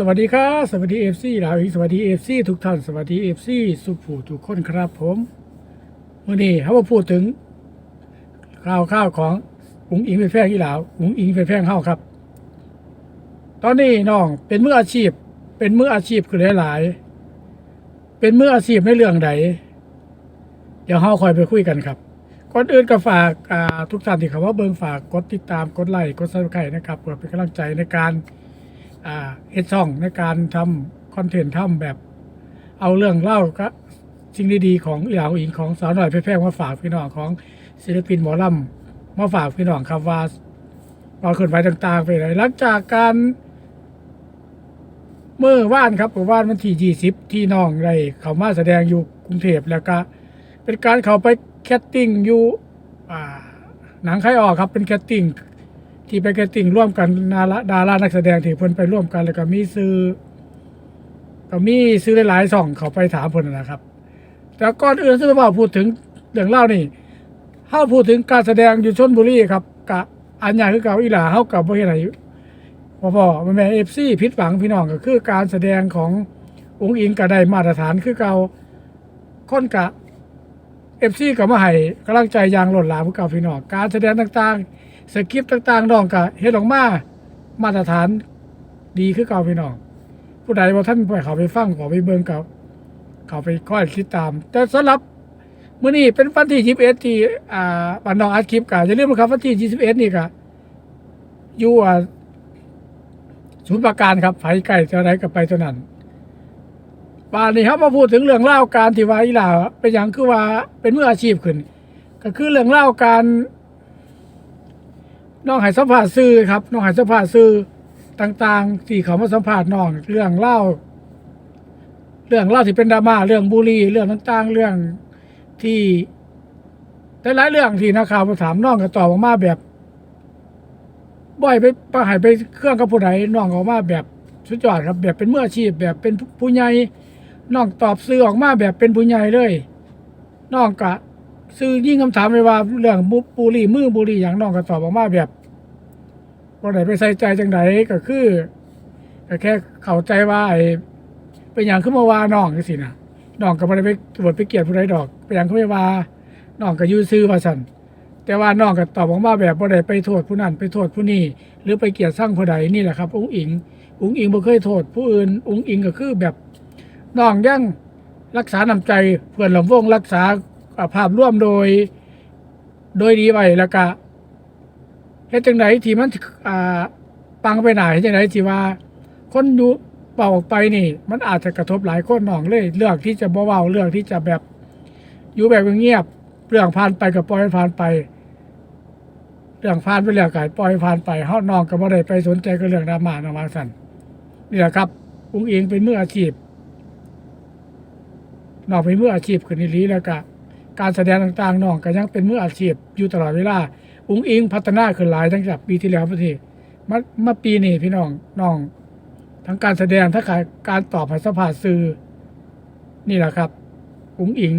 สวัสดีครับสวัสดีเอฟซีลาวอีกสวัสดีเอฟซีทุกท่านสวัสดีเอฟซีสุภูทุกคนครับผมวันนี้เขามาพูดถึงข่าวข้าวของอุ๋งอิงเป็นแฟนที่ลาวอุ๋งอิงเป็นแฟนเข้าครับ ตอนนี้น้องเป็นมืออาชีพ เป็นมืออาชีพคือหลาย ๆ เป็นมืออาชีพในเรื่องใดเดี๋ยวเฮาคอยไปคุยกันครับก่อนอื่นก็ฝากทุกท่านที่เขาว่าเบิ่งฝากกดติดตามกดไลค์กดซับสไครต์นะครับเพื่อเป็นกำลังใจในการ เฮ็ดช่องในการทำคอนเทนต์ทำแบบ เอาเรื่องเล่าก็สิ่งดีๆของอีหลาวอิงของสาวหน่อยแพร่มาฝากพี่น้องของศิลปินหมอลำมาฝากพี่น้องครับว่าเราขึ้นไปต่างๆไปไหนหลังจากการเมื่อว่านครับเมื่อว่านวันที่20ที่น้องได้เขามาแสดงอยู่กรุงเทพแล้วก็ เป็นการเขาไปแคสติ้งอยู่หนังใครออกครับเป็นแคสติ้ง ที่ไปแคสติ้งร่วมกันดาราดารานักแสดงที่เพิ่นไปร่วมกันแล้วก็มีซื้อก็มีซื้อหลายๆส่องเขาไปถามเพิ่นนะครับ แต่ก่อนอื่นซึ่งว่าพูดถึงเรื่องเล่านี่เฮาพูดถึงการแสดงอยู่ชนบุรีครับกะอันใหญ่คือเก่าอีหลาเฮากับบ่เฮ็ดให้พ่อพ่อแม่ FC ผิดหวังพี่น้องก็คือการแสดงขององค์อิงก็ได้มาตรฐานคือเก่าคนกะเอฟซีก็มาให้กำลังใจอย่างหล้นหลามกเก่าพี่น้องการแสดงต่างๆ สคริปต์ต่างๆน้องก็เฮ็ดออกมามาตรฐานดีคือเก่าพี่น้องผู้ใดบ่ท่านไปเขาไปฟังขอไปเบิ่งกับเขาไปค่อยติดตาม แต่สำหรับมื้อนี้เป็นวันที่21ที่อ่าบ้านน้องอัดคลิปก็อย่าลืมนะครับวันที่21นี่ก็อยู่อ่าศูนย์ประการครับไผไก่เท่าไรก็ไปเท่านั้นปานนี้ครับมาพูดถึงเรื่องเล่าการที่ว่าอีหลาเป็นอย่างคือว่าเป็นมืออาชีพขึ้น ก็คือเรื่องเล่าการ น้องหายสัมภาษณ์ซื้อครับน้องหายสัมภาษณ์ซื้อต่างๆที่เขามาสัมภาษณ์น้องเรื่องเล่า เรื่องเล่าที่เป็นดราม่าเรื่องบุรีเรื่องต่างๆ เรื่องที่หลายๆเรื่องที่นักข่าวมาถามน้องก็ตอบออกมาแบบบ่อยไปปใหายไปเครื่องกับผู้ใดน้องออกมาแบบสุดยอดครับ แบบเป็นมืออาชีพแบบเป็นผู้ใหญ่น้องตอบซื้อออกมาแบบเป็นผู้ใหญ่เลยน้องกะ ซื้อยิ่งคำถามไปว่าเรื่องบุบุหรีมือบุรีอย่างน้องก็ตอบออกมาแบบว่าไหนไปใส่ใจจังไดก็คือก็แค่เข้าใจว่าไอ้เป็นอย่างขึ้นมาว่าน้องจังสินะน้องก็ไม่ได้ไปตรวจไปเกลียดผู้ใดดอกเป็นอย่างขึ้นมาว่าน้องก็ยื้อซื้อมาสั่นแต่ว่าน้องก็ตอบออกมาแบบว่าไหนไปโทษผู้นั้นไปโทษผู้นี้หรือไปเกลียดสร้างผู้ใดนี่แหละครับอุ้งอิงอุ้งอิงบ่เคยโทษ ผู้อื่นอุ้งอิงก็คือแบบน้องยังรักษาน้ำใจเพื่อนลำวงรักษา ภาพร่วมโดย โดยดีไว้แล้วก็เฮ็ดจังไดที่มันอ่าปังไปหนาเฮ็ดจังไดที่ว่า คนอยู่เป่าออกไปนี่ มันอาจจะกระทบหลายคนน้องเลย เลือกที่จะบ่เว้าเลือกที่จะแบบ อยู่แบบเงียบเรื่องผ่านไปก็ปล่อยผ่านไป เรื่องผ่านไปแล้วก็ปล่อยผ่านไปเฮาน้องก็บ่ได้ไปสนใจกับเรื่องดราม่าน้องว่าซั่นนี่แหละครับอุ้งอิงเป็นมืออาชีพน้องเป็นมืออาชีพขึ้นอีหลีแล้วก็ การแสดงต่างๆน้องก็ยังเป็นมืออาชีพอยู่ตลอดเวลาอุ้งอิงพัฒนาขึ้นหลายตั้งแต่ปีที่แล้วพี่ทีมามาปีนี้พี่น้องน้อง ทั้งการแสดงทั้งการการตอบให้สัมภาษณ์สื่อนี่แหละครับอุ้งอิง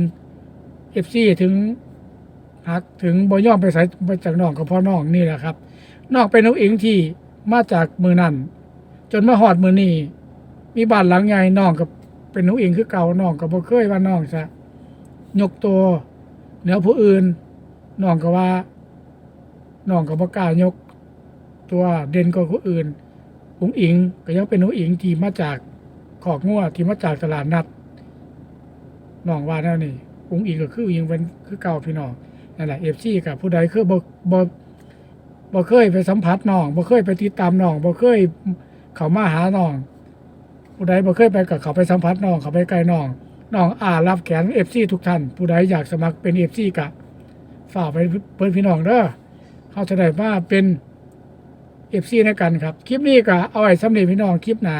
เอฟซีถึงหักถึงบอย่อมไปใส่ไปจากน้องก็เพราะน้องนี่แหละครับนองเป็นอุ้งอิงที่มาจากมือนั่นจนมาหอดมือนี้มีบ้านหลังใหญ่น้องกับเป็นหนูเองคือเก่าน้องก็บ่เคยว่าน้องจะยกตัว เหนือผู้อื่นน้องก็ว่าน้องก็บ่กล้ายก ตัวเด่นกว่าผู้อื่นอุ๋งอิงก็ยังเป็นหนูอิงที่มาจากขอกงัวที่มาจากตลาดนัดน้องว่าแนวนี้อุ๋งอิงก็คืออิงเป็นคือเก่าพี่น้องนั่นแหละ FC กับผู้ใดคือบ่บ่บ่เคยไปสัมผัสน้องบ่เคยไปติดตามน้องบ่เคยเขามาหาน้องผู้ใดบ่เคยไปกับเขาไปสัมผัสน้องเขาไปใกล้น้อง น้องอารับแขนเอฟซีทุกท่าน ผู้ใดอยากสมัครเป็นเอฟซีกะฝากไปเพื่อนพี่น้องเด้อเขาจะได้ว่าเป็นเอฟซีในกันครับ คลิปนี้ก็เอาไว้สำเร็จพี่น้องคลิปหนา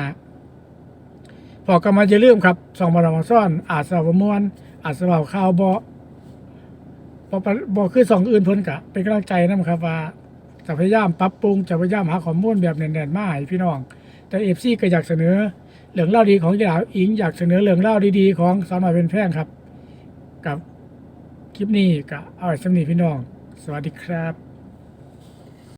พอกันมาจะเริ่าลืมครับสองบาราซ่อน อาจสาวมวนอาจสาวข่าวบอบอบอคือสองอื่นพิ่นกะเป็นกำลังใจนะครับว่าจะพยายามปรับปรุงจะพยายามหาข้อมูลแบบแน่นๆมาให้พี่น้อง แต่เอฟซีก็อยากเสนอ เรื่องเล่าดีของยาวอิงอยากเสนอเรื่องเล่าดีๆของสาวน้อยเป็นแพร่งครับ กับคลิปนี้ก็เอาไว้สำนีพี่น้อง สวัสดีครับ